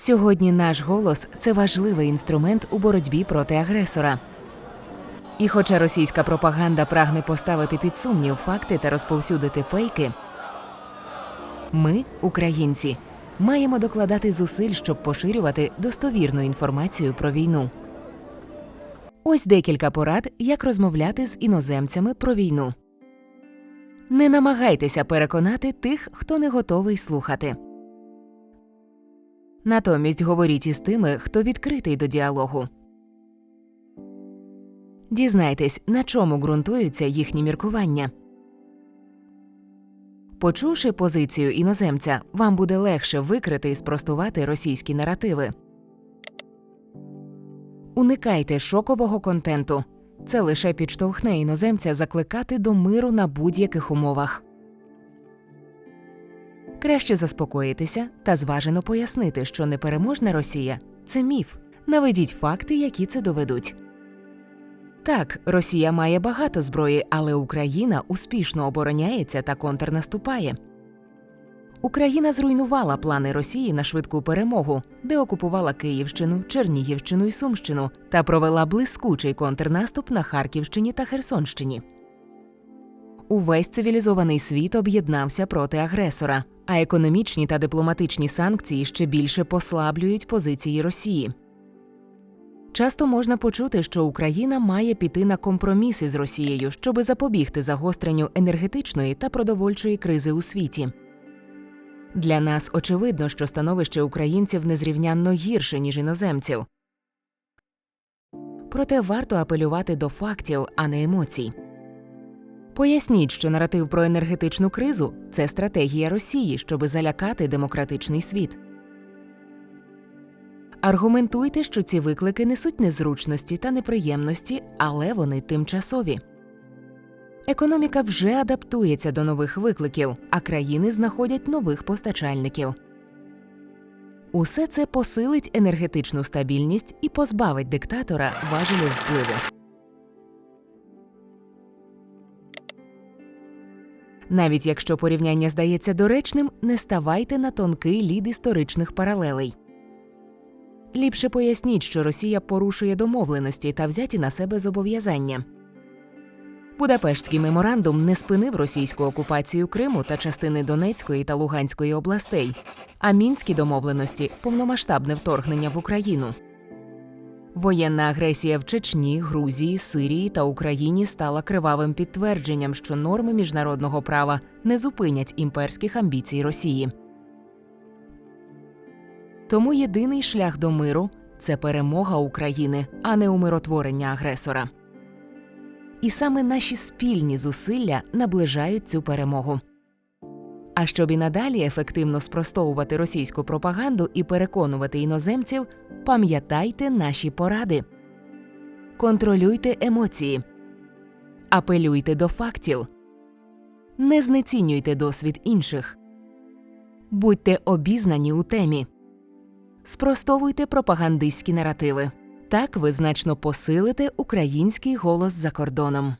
Сьогодні наш голос це важливий інструмент у боротьбі проти агресора. І хоча російська пропаганда прагне поставити під сумнів факти та розповсюдити фейки, ми, українці, маємо докладати зусиль, щоб поширювати достовірну інформацію про війну. Ось декілька порад, як розмовляти з іноземцями про війну. Не намагайтеся переконати тих, хто не готовий слухати. Натомість говоріть із тими, хто відкритий до діалогу. Дізнайтесь, на чому ґрунтуються їхні міркування. Почувши позицію іноземця, вам буде легше викрити і спростувати російські наративи. Уникайте шокового контенту. Це лише підштовхне іноземця закликати до миру на будь-яких умовах. Краще заспокоїтися та зважено пояснити, що непереможна Росія це міф. Наведіть факти, які це доведуть. Так, Росія має багато зброї, але Україна успішно обороняється та контрнаступає. Україна зруйнувала плани Росії на швидку перемогу, де окупувала Київщину, Чернігівщину і Сумщину та провела блискучий контрнаступ на Харківщині та Херсонщині. Увесь цивілізований світ об'єднався проти агресора, а економічні та дипломатичні санкції ще більше послаблюють позиції Росії. Часто можна почути, що Україна має піти на компроміси з Росією, щоби запобігти загостренню енергетичної та продовольчої кризи у світі. Для нас очевидно, що становище українців незрівнянно гірше, ніж іноземців. Проте варто апелювати до фактів, а не емоцій. Поясніть, що наратив про енергетичну кризу це стратегія Росії, щоби залякати демократичний світ. Аргументуйте, що ці виклики несуть незручності та неприємності, але вони тимчасові. Економіка вже адаптується до нових викликів, а країни знаходять нових постачальників. Усе це посилить енергетичну стабільність і позбавить диктатора важелів впливу. Навіть якщо порівняння здається доречним, не ставайте на тонкий лід історичних паралелей. Ліпше поясніть, що Росія порушує домовленості та взяті на себе зобов'язання. Будапештський меморандум не спинив російську окупацію Криму та частини Донецької та Луганської областей, а мінські домовленості повномасштабне вторгнення в Україну. Воєнна агресія в Чечні, Грузії, Сирії та Україні стала кривавим підтвердженням, що норми міжнародного права не зупинять імперських амбіцій Росії. Тому єдиний шлях до миру це перемога України, а не умиротворення агресора. І саме наші спільні зусилля наближають цю перемогу. А щоб і надалі ефективно спростовувати російську пропаганду і переконувати іноземців, пам'ятайте наші поради. Контролюйте емоції, апелюйте до фактів, не знецінюйте досвід інших, будьте обізнані у темі, спростовуйте пропагандистські наративи. Так ви значно посилите український голос за кордоном.